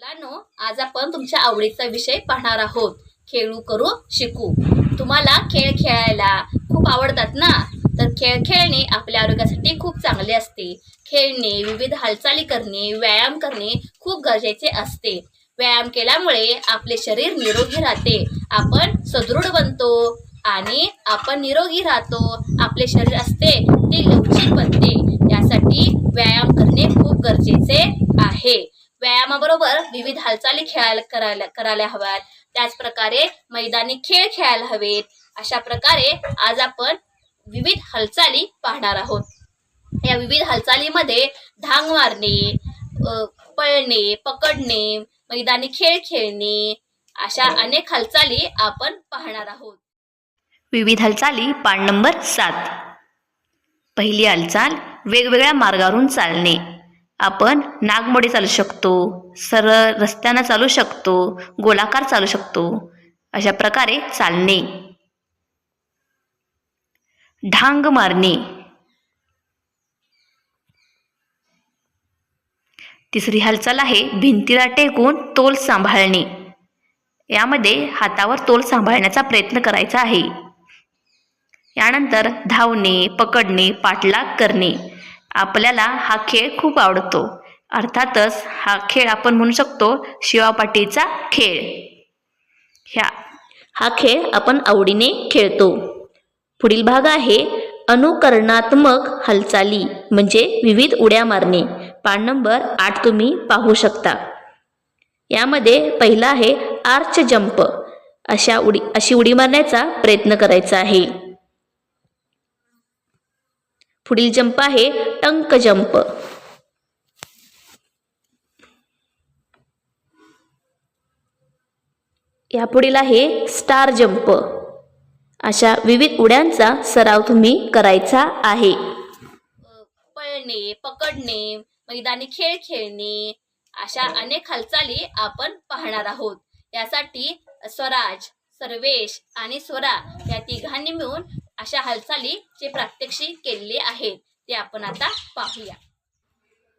मुलांनो आज आपण तुमच्या आवडीचा विषय पाहणार आहोत. खेळू करू शिकू. तुम्हाला खेळ खेळायला खूप आवडतात ना? तर खेळ खेळणे आपल्या आरोग्यासाठी खूप चांगले असते. खेळणे विविध हालचाली करणे व्यायाम करणे खूप गरजेचे असते. व्यायाम केल्यामुळे आपले शरीर निरोगी राहते. आपण सदृढ बनतो आणि आपण निरोगी राहतो. आपले शरीर असते ते लवचिक बनते. यासाठी व्यायाम करणे खूप गरजेचे आहे. व्यायामाबरोबर विविध हालचाली खेळायला करायला करायला हव्यात. त्याचप्रकारे मैदानी खेळ खेळायला हवेत. अशा प्रकारे आज आपण विविध हालचाली पाहणार आहोत. या विविध हालचालीमध्ये धांग मारणे पळणे पकडणे मैदानी खेळ खेळणे अशा अनेक हालचाली आपण पाहणार आहोत. विविध हालचाली पान नंबर सात. पहिली हालचाल वेगवेगळ्या मार्गावरून चालणे. आपण नागमोडी चालू शकतो सरळ रस्त्यानं चालू शकतो गोलाकार चालू शकतो अशा प्रकारे चालणे. ढांग मारणे. तिसरी हालचाल आहे भिंतीला टेकून तोल सांभाळणे. यामध्ये हातावर तोल सांभाळण्याचा प्रयत्न करायचा आहे. यानंतर धावणे पकडणे पाठलाग करणे. आपल्याला हा खेळ खूप आवडतो. अर्थातच हा खेळ आपण म्हणू शकतो शिवापाटीचा खेळ. ह्या. हा खेळ आपण आवडीने खेळतो. पुढील भाग आहे अनुकरणात्मक हालचाली म्हणजे विविध उड्या मारणे. पान नंबर आठ तुम्ही पाहू शकता. यामध्ये पहिला आहे आर्च जंप. अशा उडी अशी उडी मारण्याचा प्रयत्न करायचा आहे. पुढील जंप आहे टंक जंप. यापुढील आहे स्टार जंप. अशा विविध उड्यांचा सराव तुम्ही करायचा आहे. पळणे पकडणे मैदानी खेळ खेळणे अशा अनेक हालचाली आपण पाहणार आहोत. यासाठी स्वराज सर्वेश आणि स्वरा या तिघांनी मिळून अशा हालचालीचे प्रात्यक्षिक केलेले आहेत. ते आपण आता पाहूया.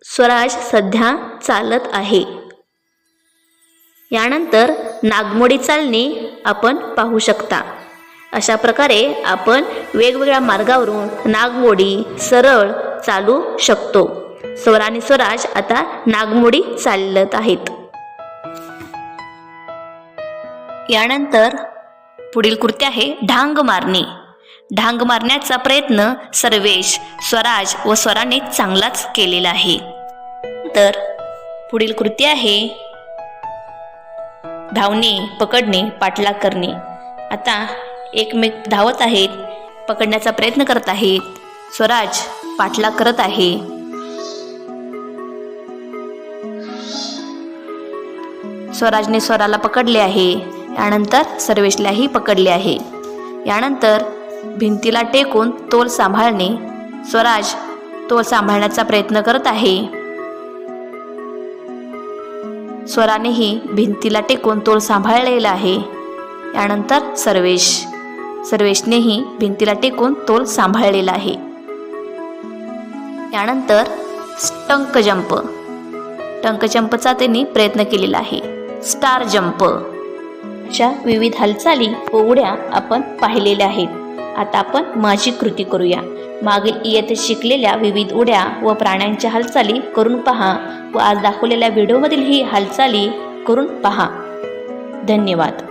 स्वराज सध्या चालत आहे. यानंतर नागमोडी चालणे आपण पाहू शकता. अशा प्रकारे आपण वेगवेगळ्या मार्गावरून नागमोडी सरळ चालू शकतो. स्वर आणि स्वराज आता नागमोडी चालत आहेत. यानंतर पुढील कृती आहे ढांग मारणे. ढांग मारण्याचा प्रयत्न सर्वेश स्वराज व स्वराने चांगलाच केलेला आहे. तर पुढील कृती आहे. धावणे पकडणे पाठलाग करणे. आता एकमेक धावत आहेत पकडण्याचा प्रयत्न करत आहेत. स्वराज पाठलाग करत आहे. स्वराजने स्वराला पकडले आहे. यानंतर सर्वेशलाही पकडले आहे. यानंतर भिंतीला टेकून तोल सांभाळणे. स्वराज तोल सांभाळण्याचा प्रयत्न करत आहे. स्वरानेही भिंतीला टेकून तोल सांभाळलेला आहे. यानंतर सर्वेश. सर्वेशनेही भिंतीला टेकून तोल सांभाळलेला आहे. यानंतर टंक जंप. टंक जंपचा त्यांनी प्रयत्न केलेला आहे. Star jump. अशा विविध हालचाली व उड्या आपण पाहिलेल्या आहेत. आता आपण माझी कृती करूया. मागील इयत्तेत शिकलेल्या विविध उड्या व प्राण्यांच्या हालचाली करून पहा व आज दाखवलेल्या व्हिडिओमधील ही हालचाली करून पहा. धन्यवाद.